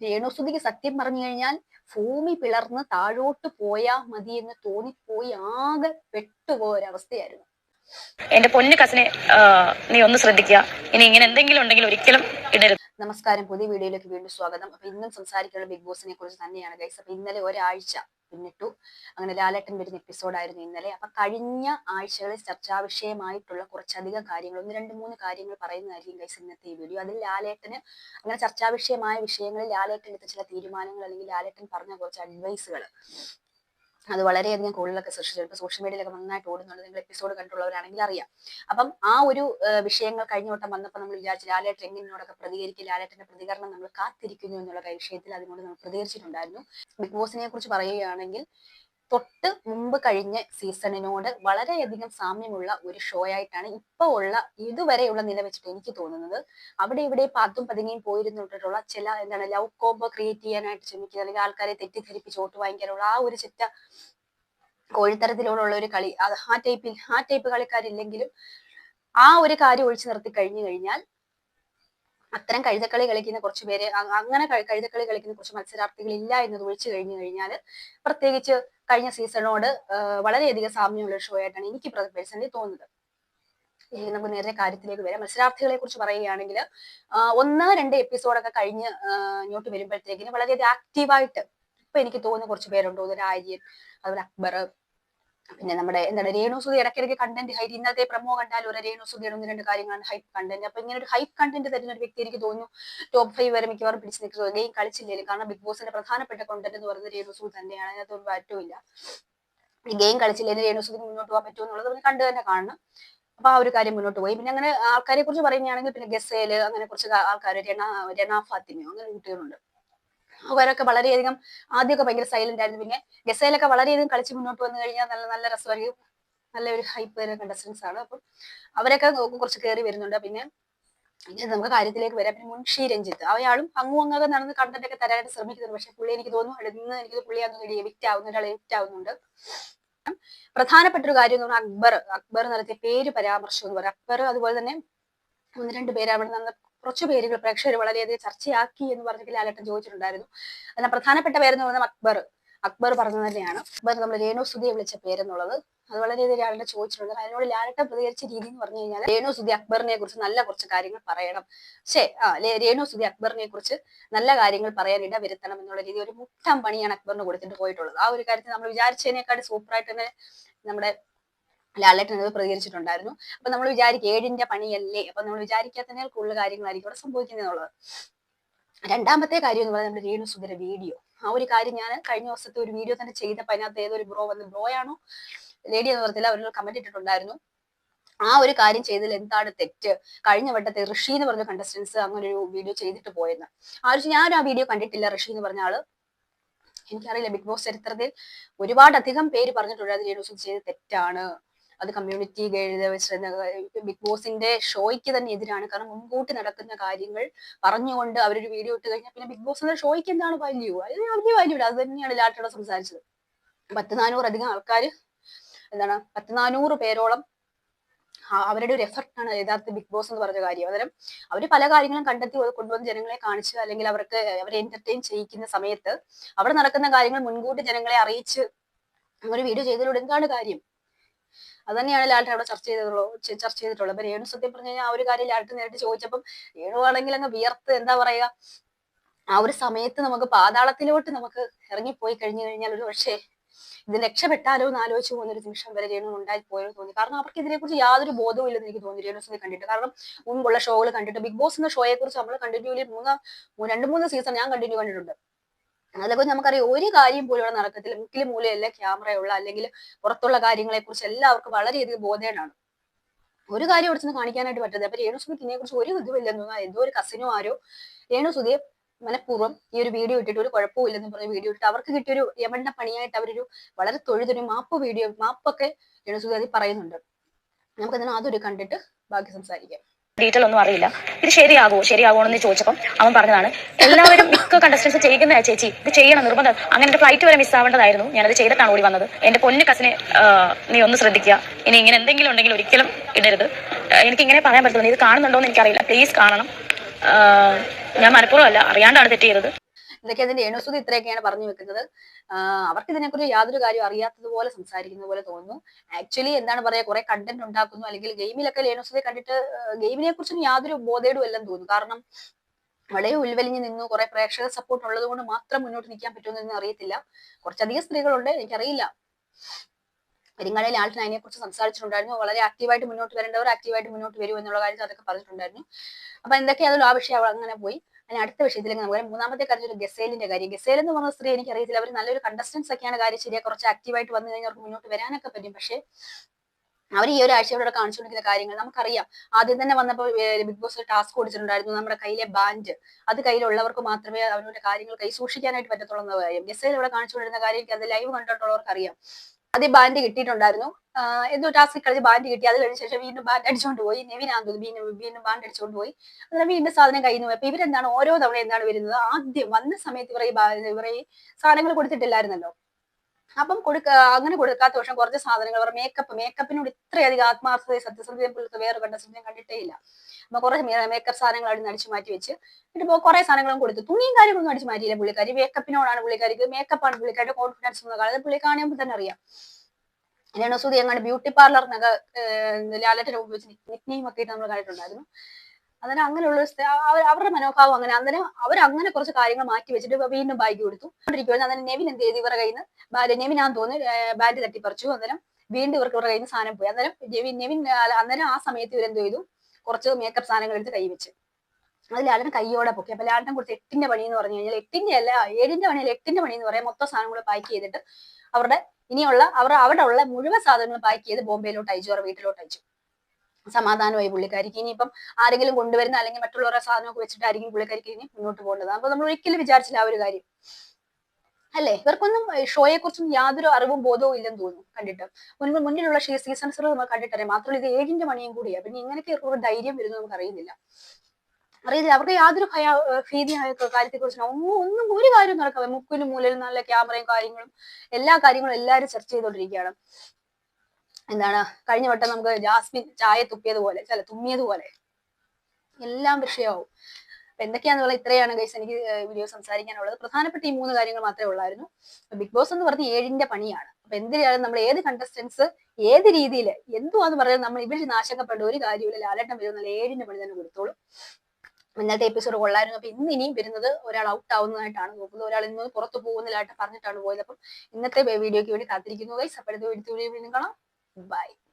രേണുസുതിക്ക് സത്യം പറഞ്ഞു കഴിഞ്ഞാൽ ഭൂമി പിളർന്ന് താഴോട്ട് പോയാ മതി എന്ന് തോന്നിപ്പോയി ആകെ പെട്ടുപോയ ഒരവസ്ഥയായിരുന്നു എന്റെ പൊന്നു കസിനെ നീ ഒന്ന് ശ്രദ്ധിക്കുക ഇനി ഇങ്ങനെ എന്തെങ്കിലും ഉണ്ടെങ്കിൽ ഒരിക്കലും ഇടരുത്. നമസ്കാരം. പുതിയ വീഡിയോയിലേക്ക് വീണ്ടും സ്വാഗതം. അപ്പൊ ഇന്നും സംസാരിക്കാനുള്ള ബിഗ് ബോസിനെ കുറിച്ച് തന്നെയാണ് ഗൈസ് അപ്പൊ ഇന്നലെ ഒരാഴ്ച പിന്നിട്ടു. അങ്ങനെ ലാലേട്ടൻ വരുന്ന എപ്പിസോഡായിരുന്നു ഇന്നലെ. അപ്പൊ കഴിഞ്ഞ ആഴ്ചകളിൽ ചർച്ചാ വിഷയമായിട്ടുള്ള കുറച്ചധികം കാര്യങ്ങൾ ഒന്ന് രണ്ട് മൂന്ന് കാര്യങ്ങൾ പറയുന്നതായിരിക്കും ഗൈസ് ഇന്നത്തെ ഈ വീഡിയോ അതിൽ ലാലേട്ടന് അങ്ങനെ ചർച്ചാ വിഷയമായ വിഷയങ്ങളിൽ ലാലേട്ടൻ എടുത്ത ചില തീരുമാനങ്ങൾ അല്ലെങ്കിൽ ലാലേട്ടൻ പറഞ്ഞ കുറച്ച് അഡ്വൈസുകൾ അത് വളരെയധികം കൂടുതലൊക്കെ സൃഷ്ടിച്ചു. ഇപ്പൊ സോഷ്യൽ മീഡിയയിലൊക്കെ നന്നായിട്ട് ഓടുന്നുണ്ട്. നിങ്ങൾ എപ്പിസോഡ് കണ്ടുള്ളവരാണെങ്കിൽ അറിയാം. അപ്പം ആ ഒരു വിഷയങ്ങൾ കഴിഞ്ഞ വട്ടം വന്നപ്പോൾ നമ്മൾ വിചാരിച്ചു ലാലേട്ടൻ എങ്ങനെയോടൊക്കെ പ്രതികരിക്കും ലാലേട്ടന്റെ പ്രതികരണം നമ്മൾ കാത്തിരിക്കുന്നു എന്നുള്ള വിഷയത്തിൽ അതിനോട് നമ്മൾ പ്രതികരിച്ചിട്ടുണ്ടായിരുന്നു. ബിഗ് ബോസിനെ കുറിച്ച് പറയുകയാണെങ്കിൽ തൊട്ട് മുമ്പ് കഴിഞ്ഞ സീസണിനോട് വളരെയധികം സാമ്യമുള്ള ഒരു ഷോ ആയിട്ടാണ് ഇപ്പൊ ഉള്ള ഇതുവരെയുള്ള നില വെച്ചിട്ട് എനിക്ക് തോന്നുന്നത്. അവിടെ ഇവിടെ പാത്തും പതുങ്ങിയും പോയിരുന്നിട്ടുള്ള ചില എന്താണ് ലവ് കോംബോ ക്രിയേറ്റ് ചെയ്യാനായിട്ട് ശ്രമിക്കുക അല്ലെങ്കിൽ ആൾക്കാരെ തെറ്റിദ്ധരിപ്പിച്ച് വോട്ട് വാങ്ങിക്കാനുള്ള ആ ഒരു ചിറ്റ കോഴിത്തരത്തിലൂടെയുള്ള ഒരു കളി ആ ടൈപ്പിൽ ആ ടൈപ്പ് കളിക്കാരില്ലെങ്കിലും ആ ഒരു കാര്യം ഒഴിച്ചു നിർത്തി കഴിഞ്ഞു കഴിഞ്ഞാൽ അത്തരം കഴുതക്കളി കളിക്കുന്ന കുറച്ച് പേര് അങ്ങനെ കഴി- കഴുതക്കളി കളിക്കുന്ന കുറച്ച് മത്സരാർത്ഥികൾ ഇല്ല എന്നത് ഒഴിച്ചു കഴിഞ്ഞു കഴിഞ്ഞാൽ പ്രത്യേകിച്ച് കഴിഞ്ഞ സീസണോട് വളരെയധികം സാമ്യമുള്ള ഷോ ആയിട്ടാണ് എനിക്ക് പേഴ്സണലി തോന്നുന്നത്. ഇനി നമുക്ക് നേരെ കാര്യത്തിലേക്ക് വരാം. മത്സരാർത്ഥികളെ കുറിച്ച് പറയുകയാണെങ്കിൽ ഒന്ന് രണ്ട് എപ്പിസോഡൊക്കെ കഴിഞ്ഞ് ഇങ്ങോട്ട് വരുമ്പോഴത്തേക്കിന് വളരെയധികം ആക്റ്റീവായിട്ട് ഇപ്പൊ എനിക്ക് തോന്നുന്ന കുറച്ച് പേരുണ്ട്. ഒരു ആര്യൻ അതുപോലെ അക്ബർ പിന്നെ നമ്മുടെ എന്താണ് രേണുസുതി ഇടയ്ക്കിടയ്ക്ക് കണ്ടന്റ് ഹൈറ്റ് ഇന്നത്തെ പ്രമോ കണ്ടാൽ ഒരു രേണുസുതിയുടെ ഒന്ന് രണ്ട് കാര്യങ്ങളാണ് ഹൈപ്പ് കണ്ടന്റ് അപ്പൊ ഇങ്ങനെ ഒരു ഹൈപ്പ് കണ്ടന്റ് തരുന്ന ഒരു വ്യക്തി എനിക്ക് തോന്നുന്നു ടോപ്പ് ഫൈവ് വരെ മിക്കവാറും പിടിച്ച് നിൽക്കുക ഗെയിം കളിച്ചില്ലേലും കാരണം ബിഗ് ബോസിന്റെ പ്രധാനപ്പെട്ട കണ്ടന്റ് എന്ന് പറയുന്നത് രേണുസുതി തന്നെയാണ്. അതിനകത്ത് ഒരു മാറ്റവും ഇല്ല. ഗെയിം കളിച്ചില്ലെങ്കിൽ രേണുസുതി മുന്നോട്ട് പോകാൻ പറ്റുമോ എന്നുള്ളത് പിന്നെ കണ്ടു തന്നെ കാണണം. അപ്പൊ ആ ഒരു കാര്യം മുന്നോട്ട് പോയി. പിന്നെ അങ്ങനെ ആൾക്കാരെ കുറിച്ച് പറയുകയാണെങ്കിൽ പിന്നെ ഗസേൽ അങ്ങനെ കുറച്ച് ആൾക്കാർ രണ രണ അങ്ങനെ കുട്ടികളുണ്ട്. അവരൊക്കെ വളരെയധികം ആദ്യമൊക്കെ ഭയങ്കര സൈലന്റ് ആയിരുന്നു. പിന്നെ ഗസയിലൊക്കെ വളരെയധികം കളിച്ച് മുന്നോട്ട് വന്നു കഴിഞ്ഞാൽ നല്ല നല്ല രസമായിരിക്കും. നല്ലൊരു ഹൈപ്പ് വരുന്ന കണ്ടസ്റ്റൻസ് ആണ്. അപ്പം അവരൊക്കെ കുറച്ച് കയറി വരുന്നുണ്ട്. പിന്നെ ഇനി നമുക്ക് കാര്യത്തിലേക്ക് വരാം. പിന്നെ മുൻഷി രഞ്ജിത്ത്. അയാളും അങ്ങും അങ്ങൊക്കെ നടന്ന് കണ്ടന്റ് ഒക്കെ തരാനായിട്ട് ശ്രമിക്കുന്നുണ്ട്. പക്ഷെ പുള്ളി എനിക്ക് തോന്നുന്നു നിന്ന് എനിക്ക് പുള്ളി അതൊന്നും എവിക്റ്റ് ആവുന്നുണ്ട് ഒരാൾ എവിക്റ്റ് ആവുന്നുണ്ട്. പ്രധാനപ്പെട്ട ഒരു കാര്യം എന്ന് പറഞ്ഞാൽ അക്ബർ. അക്ബർ നടത്തിയ പേര് പരാമർശം എന്ന് പറയാം. അക്ബർ അതുപോലെ തന്നെ ഒന്ന് രണ്ട് പേരാണ് കുറച്ച് പേരുകൾ പ്രേക്ഷകർ വളരെയധികം ചർച്ചയാക്കി എന്ന് പറഞ്ഞിട്ട് ലാലേട്ടൻ ചോദിച്ചിട്ടുണ്ടായിരുന്നു. അതിന് പ്രധാനപ്പെട്ട പേരെന്ന് പറയുന്നത് അക്ബർ. അക്ബർ പറഞ്ഞത് തന്നെയാണ്. അക്ബർ നമ്മൾ രേണു സുധിയെ വിളിച്ച പേരെന്നുള്ളത്. അത് വളരെയധികം ലാലേട്ടൻ ചോദിച്ചിട്ടുണ്ട്. അതിനോട് ലാലേട്ടൻ പ്രതികരിച്ച രീതി എന്ന് പറഞ്ഞു കഴിഞ്ഞാൽ രേണു സുധി അക്ബറിനെ കുറിച്ച് നല്ല കുറച്ച് കാര്യങ്ങൾ പറയണം. ശേ ആ രേണു സുധി അക്ബറിനെ കുറിച്ച് നല്ല കാര്യങ്ങൾ പറയാൻ ഇട വരുത്തണം എന്നുള്ള രീതി ഒരു മുട്ടം പണിയാണ് അക്ബറിന് കൊടുത്തിട്ട് പോയിട്ടുള്ളത്. ആ ഒരു കാര്യത്തിൽ നമ്മൾ വിചാരിച്ചതിനേക്കാൾ സൂപ്പറായിട്ട് തന്നെ നമ്മുടെ ലാലേട്ടൻ അത് പ്രതികരിച്ചിട്ടുണ്ടായിരുന്നു. അപ്പൊ നമ്മൾ വിചാരിക്കും ഏഴിന്റെ പണിയല്ലേ? അപ്പൊ നമ്മൾ വിചാരിക്കാത്തതിനാൽ കൂടുതൽ കാര്യങ്ങളായിരിക്കും ഇവിടെ സംഭവിക്കുന്നത് എന്നുള്ളത്. രണ്ടാമത്തെ കാര്യം എന്ന് പറയുന്നത് നമ്മുടെ രേണു സുധര വീഡിയോ. ആ ഒരു കാര്യം ഞാൻ കഴിഞ്ഞ ദിവസത്തെ ഒരു വീഡിയോ തന്നെ ചെയ്തപ്പോൾ അതിനകത്ത് ഏതൊരു ബ്രോ വന്ന് ബ്രോ ആണോ? ലേഡി എന്ന് പറഞ്ഞില്ല അവരൊരു കമന്റ് ഇട്ടിട്ടുണ്ടായിരുന്നു. ആ ഒരു കാര്യം ചെയ്തതിൽ എന്താണ് തെറ്റ്? കഴിഞ്ഞ വട്ടത്തെ ഋഷി എന്ന് പറഞ്ഞ കണ്ടസ്റ്റൻസ് അങ്ങനെ ഒരു വീഡിയോ ചെയ്തിട്ട് പോയെന്ന്. ആ ഒരു ഞാൻ ആ വീഡിയോ കണ്ടിട്ടില്ല ഋഷി എന്ന് പറഞ്ഞ ആൾ. എനിക്കറിയില്ല ബിഗ് ബോസ് ചരിത്രത്തിൽ ഒരുപാട് അധികം പേര് പറഞ്ഞിട്ടുണ്ട് അത് രേണു ചെയ്ത് തെറ്റാണ്. അത് കമ്മ്യൂണിറ്റി ബിഗ് ബോസിന്റെ ഷോയ്ക്ക് തന്നെ എതിരാണ്. കാരണം മുൻകൂട്ടി നടക്കുന്ന കാര്യങ്ങൾ പറഞ്ഞുകൊണ്ട് അവരൊരു വീഡിയോ ഇട്ട് കഴിഞ്ഞാൽ പിന്നെ ബിഗ് ബോസിന്റെ ഷോയ്ക്ക് എന്താണ് വാല്യൂ അതിന് വലിയ വാല്യൂ ഇല്ല അത് തന്നെയാണ് ലാട്ടോടെ സംസാരിച്ചത്. പത്ത് നാനൂറ് അധികം ആൾക്കാർ എന്താണ് പത്ത് നാനൂറ് പേരോളം അവരുടെ ഒരു എഫർട്ടാണ് യഥാർത്ഥ ബിഗ് ബോസ് എന്ന് പറഞ്ഞ കാര്യം. അന്നേരം അവർ പല കാര്യങ്ങളും കണ്ടെത്തി കൊണ്ടുവന്ന് ജനങ്ങളെ കാണിച്ച് അല്ലെങ്കിൽ അവർക്ക് അവരെ എന്റർടൈൻ ചെയ്യിക്കുന്ന സമയത്ത് അവിടെ നടക്കുന്ന കാര്യങ്ങൾ മുൻകൂട്ടി ജനങ്ങളെ അറിയിച്ച് ഒരു വീഡിയോ ചെയ്തതിലൂടെ എന്താണ് കാര്യം? അത് തന്നെയാണ് ലാൽട്ട് അവിടെ ചർച്ച ചെയ്തിട്ടുള്ളൂ ചർച്ച ചെയ്തിട്ടുള്ളത്. അപ്പൊ രേണു സത്യം പറഞ്ഞു കഴിഞ്ഞാൽ ആ ഒരു കാര്യം ലാൽട്ട് നേരിട്ട് ചോദിച്ചപ്പം രേണു ആണെങ്കിൽ അങ്ങ് വിയർത്ത് എന്താ പറയുക ആ ഒരു സമയത്ത് നമുക്ക് പാതാളത്തിലോട്ട് നമുക്ക് ഇറങ്ങിപ്പോയി കഴിഞ്ഞു കഴിഞ്ഞാൽ ഒരു പക്ഷേ ഇത് രക്ഷപ്പെട്ടാലോ എന്ന് ആലോചിച്ച് പോകുന്ന ഒരു നിമിഷം വരെ രേണു ഉണ്ടായി പോയെന്ന് തോന്നി. കാരണം അവർക്ക് ഇതിനെക്കുറിച്ച് യാതൊരു ബോധവും ഇല്ലെന്ന് എനിക്ക് തോന്നി രേണു സുധി കണ്ടിട്ട്. കാരണം മുൻപുള്ള ഷോകൾ കണ്ടിട്ട് ബിഗ് ബോസ് എന്ന ഷോയെ കുറിച്ച് നമ്മൾ കണ്ടിന്യൂലി മൂന്ന് രണ്ട് മൂന്ന് സീസൺ ഞാൻ കണ്ടിന്യൂ കണ്ടിട്ടുണ്ട്. അതിലൊക്കെ നമുക്കറിയാം ഒരു കാര്യം പോലും ഇവിടെ നടക്കത്തില്ല. മുക്കിലും മൂലയല്ല ക്യാമറയുള്ള അല്ലെങ്കിൽ പുറത്തുള്ള കാര്യങ്ങളെ കുറിച്ച് എല്ലാവർക്കും വളരെയധികം ബോധേടാണ്. ഒരു കാര്യം ഇവിടെ ചെന്ന് കാണിക്കാനായിട്ട് പറ്റുന്നത് അപ്പൊ സുധിക്ക് ഇതിനെ കുറിച്ച് ഒരു ഇതുമില്ലെന്ന് തോന്നുന്നു. എന്തോ ഒരു കസിനോ ആരോ രേണു സുധിയെ മനഃപൂർവം ഈ ഒരു വീഡിയോ ഇട്ടിട്ട് ഒരു കുഴപ്പമില്ലെന്ന് പറഞ്ഞ വീഡിയോ ഇട്ടിട്ട് അവർക്ക് കിട്ടിയൊരു യമന്റെ പണിയായിട്ട് അവരൊരു വളരെ തൊഴുതൊരു മാപ്പ് വീഡിയോ മാപ്പൊക്കെ രേണു സുധി അതിൽ പറയുന്നുണ്ട്. നമുക്കതിന് അതൊരു കണ്ടിട്ട് ബാക്കി സംസാരിക്കാം. ഡീറ്റെയിൽ ഒന്നും അറിയില്ല. ഇത് ശരിയാകുമോ ശരിയാകുമോ എന്ന് ചോദിച്ചപ്പോൾ അവൻ പറഞ്ഞതാണ് എല്ലാവരും മിക്ക കണ്ടസ്റ്റൻസ് ചെയ്യുന്ന ചേച്ചി ഇത് ചെയ്യണം നിർബന്ധം. അങ്ങനെ എന്റെ ഫ്ലൈറ്റ് വരെ മിസ് ആവേണ്ടതായിരുന്നു. ഞാനത് ചെയ്തിട്ടാണ് ഓടി വന്നത്. എന്റെ പൊന്നു കസിനെ നീ ഒന്ന് ശ്രദ്ധിക്കുക. ഇനി ഇങ്ങനെ എന്തെങ്കിലും ഉണ്ടെങ്കിൽ ഒരിക്കലും ഇടരുത്. എനിക്ക് ഇങ്ങനെ പറയാൻ പറ്റുന്നു ഇത് കാണുന്നുണ്ടോ എന്ന് എനിക്കറിയില്ല. പ്ലീസ് കാണണം. ഞാൻ മനഃപൂർവം അല്ല അറിയാണ്ടാണ് തെറ്റ് ചെയ്തത്. ഇതൊക്കെ അതിന്റെ എണുസുതി ഇത്രയൊക്കെയാണ് പറഞ്ഞു വെക്കുന്നത്. അവർക്ക് ഇതിനെക്കുറിച്ച് യാതൊരു കാര്യം അറിയാത്തതുപോലെ സംസാരിക്കുന്ന പോലെ തോന്നുന്നു. ആക്ച്വലി എന്താണ് പറയാ കുറെ കണ്ടന്റ് ഉണ്ടാക്കുന്നു. അല്ലെങ്കിൽ ഗെയിമിലൊക്കെ ലേണുസുതി കണ്ടിട്ട് ഗെയിമിനെ കുറിച്ചും യാതൊരു ബോധേടും എല്ലാം തോന്നുന്നു. കാരണം വളരെ ഉൾവലിഞ്ഞ് നിന്നു. കുറെ പ്രേക്ഷക സപ്പോർട്ട് ഉള്ളത് കൊണ്ട് മാത്രം മുന്നോട്ട് നിൽക്കാൻ പറ്റുമെന്നൊന്നും അറിയത്തില്ല കുറച്ചധികം സ്ത്രീകളുണ്ട്. എനിക്കറിയില്ല. പെരിങ്ങാടിയിൽ ആൾട്ടിന് അതിനെ കുറിച്ച് സംസാരിച്ചിട്ടുണ്ടായിരുന്നു. വളരെ ആക്റ്റീവായിട്ട് മുന്നോട്ട് വരേണ്ടവർ ആക്റ്റീവായിട്ട് മുന്നോട്ട് വരും എന്നുള്ള കാര്യത്തിൽ അതൊക്കെ പറഞ്ഞിട്ടുണ്ടായിരുന്നു. അപ്പൊ എന്തൊക്കെയാണല്ലോ ആ വിഷയം അങ്ങനെ പോയി. അതിന് അടുത്ത വിഷയത്തിലേക്ക് നമുക്ക് മൂന്നാമത്തെ കാര്യം ഒരു ഗസേലിന്റെ കാര്യം. ഗസേൽ എന്ന് പറഞ്ഞ സ്ത്രീ എനിക്ക് അറിയത്തില്ല അവർ നല്ലൊരു കണ്ടസ്റ്റൻസ് ഒക്കെയാണ് കാര്യം ശരിയാ. കുറച്ച് ആക്റ്റീവായിട്ട് വന്നു കഴിഞ്ഞാൽ അവർക്ക് മുന്നോട്ട് വരാനൊക്കെ പറ്റും. പക്ഷേ അവർ ഈ ഒരു ആഴ്ചയോടെ കാണിച്ചുകൊണ്ടിരിക്കുന്ന കാര്യങ്ങൾ നമുക്കറിയാം. ആദ്യം തന്നെ വന്നപ്പോൾ ബിഗ് ബോസ് ടാസ്ക് കൊടുത്തിട്ടുണ്ടായിരുന്നു നമ്മുടെ കയ്യിലെ ബാൻഡ് അത് കയ്യിലുള്ളവർക്ക് മാത്രമേ അവരുടെ കാര്യങ്ങൾ കൈ സൂക്ഷിക്കാനായിട്ട് പറ്റത്തുള്ളൂ എന്ന കാര്യം. ഗസേൽ ഇവിടെ കാണിച്ചുകൊണ്ടിരുന്ന കാര്യം അത് ലൈവ് കണ്ടിട്ടുള്ളവർക്ക് അറിയാം ആദ്യം ബാൻഡ് കിട്ടിയിട്ടുണ്ടായിരുന്നു. എന്തോ ടാസ്ക് കളിച്ച് ബാൻഡ് കിട്ടി. അത് കഴിഞ്ഞ ശേഷം വീണ്ടും ബാൻഡ് അടിച്ചുകൊണ്ട് പോയി. നെവിനാന്തോ വീണ്ടും ബാൻഡ് അടിച്ചുകൊണ്ട് പോയി. അങ്ങനെ വീണ്ടും സാധനം കയ്യിൽ നിന്ന് പോയി. ഇവരെന്താണ്? ഓരോ തവണ എന്താണ് വരുന്നത്? ആദ്യം വന്ന സമയത്ത് ഇവരെ ഇവരെ സാധനങ്ങൾ കൊടുത്തിട്ടില്ലായിരുന്നല്ലോ. അപ്പം കൊടുക്ക അങ്ങനെ കൊടുക്കാത്ത പക്ഷം കുറച്ച് സാധനങ്ങൾ അവർ മേക്കപ്പ് മേക്കപ്പിനോട് ഇത്രയധികം ആത്മാർത്ഥതയും സത്യസന്ധതയും പോലത്തെ വേറെ കണ്ട ഞാൻ കണ്ടിട്ടേ ഇല്ല. അപ്പൊ കുറെ മേക്കപ്പ് സാധനങ്ങൾ അവിടെ നിന്ന് മാറ്റി വെച്ച്. എന്നിട്ട് കുറെ സാധനങ്ങളും കൊടുത്തു. തുണിയും കാര്യങ്ങളൊന്നും അടിച്ചു മാറ്റിയില്ല പുള്ളിക്കാരി. മേക്കപ്പിനോടാണ് പുള്ളിക്കാരിക്ക് മേക്കപ്പാണ് പുള്ളിക്കാരുടെ കോൺഫിഡൻസ് എന്ന കാലത്ത് പുള്ളി കാണുമ്പോൾ തന്നെ അറിയാം. രേണുസൂതി എങ്ങാണ്ട് ബ്യൂട്ടി പാർലർ എന്നൊക്കെ ലാലറ്റിന് ഉപയോഗിച്ച് നിക്നെയിം ഒക്കെ നമ്മൾ കണ്ടിട്ടുണ്ടായിരുന്നു. അന്നേരം അങ്ങനെയുള്ള അവരുടെ മനോഭാവം അങ്ങനെ അന്നേരം അവർ അങ്ങനെ കുറച്ച് കാര്യങ്ങൾ മാറ്റി വെച്ചിട്ട് വീണ്ടും ബാഗ് കൊടുത്തു കൊണ്ടിരിക്കുവായിരുന്നു. അന്നേരം നെവിൻ എന്ത് ചെയ്തു? ഇവരുടെ കയ്യിൽ നിന്ന് നെവിനാന്ന് തോന്നുന്നു ബാൻഡ് തട്ടിപ്പറിച്ചു. അന്നേരം വീണ്ടും ഇവർക്ക് ഇവരുടെ കയ്യിൽ നിന്ന് സാധനം പോയി. അന്നേരം നെവിൻ നെവിൻ അന്നേരം ആ സമയത്ത് ഇവരെന്ത് ചെയ്തു? കുറച്ച് മേക്കപ്പ് സാധനങ്ങൾ എടുത്ത് കൈ വെച്ച്. അത് ലാലൻ കൈയോടെ പൊക്കി. അപ്പൊ ലാലിനെ കുറിച്ച് എട്ടിന്റെ പണി എന്ന് പറഞ്ഞു കഴിഞ്ഞാൽ എട്ടിന്റെ അല്ല ഏഴിന്റെ പണിയല്ല എട്ടിന്റെ പണി എന്ന് പറയാം. മൊത്തം സാധനങ്ങൾ പാക്ക് ചെയ്തിട്ട് അവരുടെ ഇനിയുള്ള അവർ അവിടെ ഉള്ള മുഴുവൻ സാധനങ്ങൾ പാക്ക് ചെയ്ത് ബോംബെയിലോട്ട് അയച്ചു അവരുടെ വീട്ടിലോട്ട് അയച്ചു. സമാധാനമായി പുള്ളിക്കാരിക്ക് ഇനിയിപ്പം ആരെങ്കിലും കൊണ്ടുവരുന്ന അല്ലെങ്കിൽ മറ്റുള്ളവരുടെ സാധനമൊക്കെ വെച്ചിട്ടായിരിക്കും പുള്ളിക്കാരിക്ക് ഇനി മുന്നോട്ട് പോകേണ്ടത്. അപ്പൊ നമ്മൾ ഒരിക്കലും വിചാരിച്ചില്ല ആ ഒരു കാര്യം. അല്ലെ? ഇവർക്കൊന്നും ഷോയെ കുറിച്ചും യാതൊരു അറിവും ബോധവും ഇല്ലെന്ന് തോന്നുന്നു കണ്ടിട്ട്. മുൻപ് മുന്നിലുള്ള സീസൺസുകൾ നമ്മൾ കണ്ടിട്ടറിയാം മാത്രമല്ല ഇത് ഏഴിന്റെ മണിയും കൂടിയാ. പിന്നെ ഇങ്ങനെയൊക്കെ ഇവർക്ക് ധൈര്യം വരുന്നു നമുക്ക് അറിയുന്നില്ല. അറിയില്ല. അവർക്ക് യാതൊരു ഭയ ഭീതിയായ കാര്യത്തെ കുറിച്ച് ഒന്നും ഒന്നും ഒരു കാര്യം നടക്കാതെ മുക്കിനും മൂലയിലും നല്ല ക്യാമറയും കാര്യങ്ങളും എല്ലാ കാര്യങ്ങളും എല്ലാവരും ചർച്ച ചെയ്തുകൊണ്ടിരിക്കുകയാണ്. എന്താണ് കഴിഞ്ഞ വട്ടം നമുക്ക് ജാസ്മിൻ ചായ തുപ്പിയതുപോലെ ചില തുമ്മിയതുപോലെ. എല്ലാം വിഷയമാവും. അപ്പൊ എന്തൊക്കെയാണെന്നുള്ള ഇത്രയാണ് ഗൈസ് എനിക്ക് വീഡിയോ സംസാരിക്കാനുള്ളത്. പ്രധാനപ്പെട്ട ഈ മൂന്ന് കാര്യങ്ങൾ മാത്രമേ ഉള്ളായിരുന്നു. ബിഗ് ബോസ് എന്ന് പറഞ്ഞ ഏഴിന്റെ പണിയാണ്. അപ്പൊ എന്തിനാണ് നമ്മൾ ഏത് കണ്ടസ്റ്റൻസ് ഏത് രീതിയിൽ എന്തുവാന്ന് പറഞ്ഞാൽ നമ്മൾ ഇവർ നാശക്കപ്പെട്ട ഒരു കാര്യമില്ല ലാലേട്ടൻ വരുന്ന ഏഴിന്റെ പണി തന്നെ കൊടുത്തോളൂ. ഇന്നത്തെ എപ്പിസോഡ് കൊള്ളായിരുന്നു. അപ്പൊ ഇന്ന് ഇനിയും വരുന്നത് ഒരാൾ ഔട്ട് ആവുന്നതായിട്ടാണ് നോക്കുന്നത്. ഒരാൾ ഇന്ന് പുറത്തു പോകുന്നതായിട്ട് പറഞ്ഞിട്ടാണ് പോയത്. അപ്പം ഇന്നത്തെ വീഡിയോയ്ക്ക് വേണ്ടി കാത്തിരിക്കുന്നു ഗൈസ് അപ്പോഴത്തെ വീഡിയോ കാണാം. Bye.